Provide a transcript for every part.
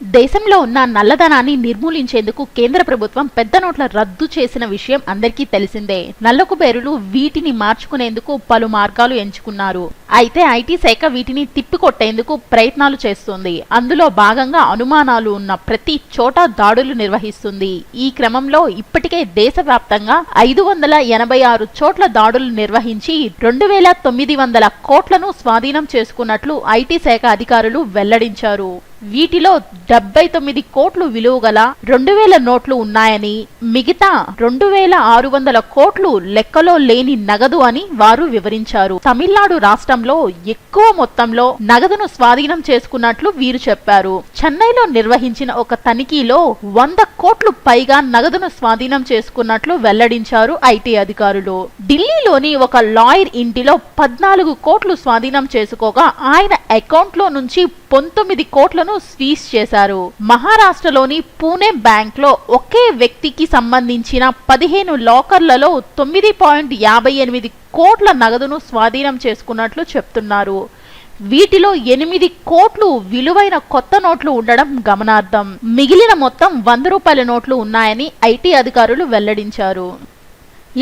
దేశంలో ఉన్న నల్లధనాన్ని నిర్మూలించేందుకు కేంద్ర ప్రభుత్వం పెద్ద నోట్ల రద్దు చేసిన విషయం అందరికీ తెలిసిందే. నల్లకుబేరులు వీటిని మార్చుకునేందుకు పలు మార్గాలు ఎంచుకున్నారు. అయితే ఐటీ శాఖ వీటిని తిప్పికొట్టేందుకు ప్రయత్నాలు చేస్తుంది. అందులో భాగంగా అనుమానాలు ఉన్న ప్రతి చోట దాడులు నిర్వహిస్తుంది. ఈ క్రమంలో ఇప్పటికే దేశవ్యాప్తంగా ఐదు వందల ఎనభై ఆరు చోట్ల దాడులు నిర్వహించి రెండు వేల తొమ్మిది వందల కోట్లను స్వాధీనం చేసుకున్నట్లు ఐటీ శాఖ అధికారులు వెల్లడించారు. వీటిలో డెబ్బై తొమ్మిది కోట్లు విలువ గల రెండు వేల నోట్లు ఉన్నాయని మిగతా రెండు వేల ఆరు వందల కోట్లు లెక్కలో లేని నగదు అని వారు వివరించారు. తమిళనాడు రాష్ట్రంలో ఎక్కువ మొత్తంలో నగదును స్వాధీనం చేసుకున్నట్లు వీరు చెప్పారు. చెన్నైలో నిర్వహించిన ఒక తనిఖీలో వంద కోట్లు పైగా నగదును స్వాధీనం చేసుకున్నట్లు వెల్లడించారు ఐటీ అధికారులు. ఢిల్లీలోని ఒక లాయర్ ఇంటిలో పద్నాలుగు కోట్లు స్వాధీనం చేసుకోగా ఆయన అకౌంట్లో నుంచి పంతొమ్మిది కోట్లను స్వీజ్ చేశారు. మహారాష్ట్రలోని పూణే బ్యాంక్లో ఒకే వ్యక్తికి సంబంధించిన పదిహేను లాకర్లలో తొమ్మిది పాయింట్ యాభై ఎనిమిది కోట్ల నగదును స్వాధీనం చేసుకున్నట్లు చెప్తున్నారు. వీటిలో ఎనిమిది కోట్లు విలువైన కొత్త నోట్లు ఉండడం గమనార్థం మిగిలిన మొత్తం వంద రూపాయల నోట్లు ఉన్నాయని ఐటీ అధికారులు వెల్లడించారు.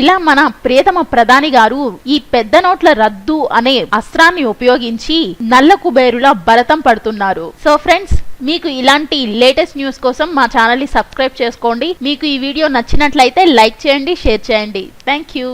ఇలా మన ప్రియతమ ప్రధాని గారు ఈ పెద్ద నోట్ల రద్దు అనే అస్త్రాన్ని ఉపయోగించి నల్ల కుబేరులా భరతం పడుతున్నారు. సో ఫ్రెండ్స్ మీకు ఇలాంటి లేటెస్ట్ న్యూస్ కోసం మా ఛానల్ని సబ్స్క్రైబ్ చేసుకోండి. మీకు ఈ వీడియో నచ్చినట్లయితే లైక్ చేయండి షేర్ చేయండి. Thank you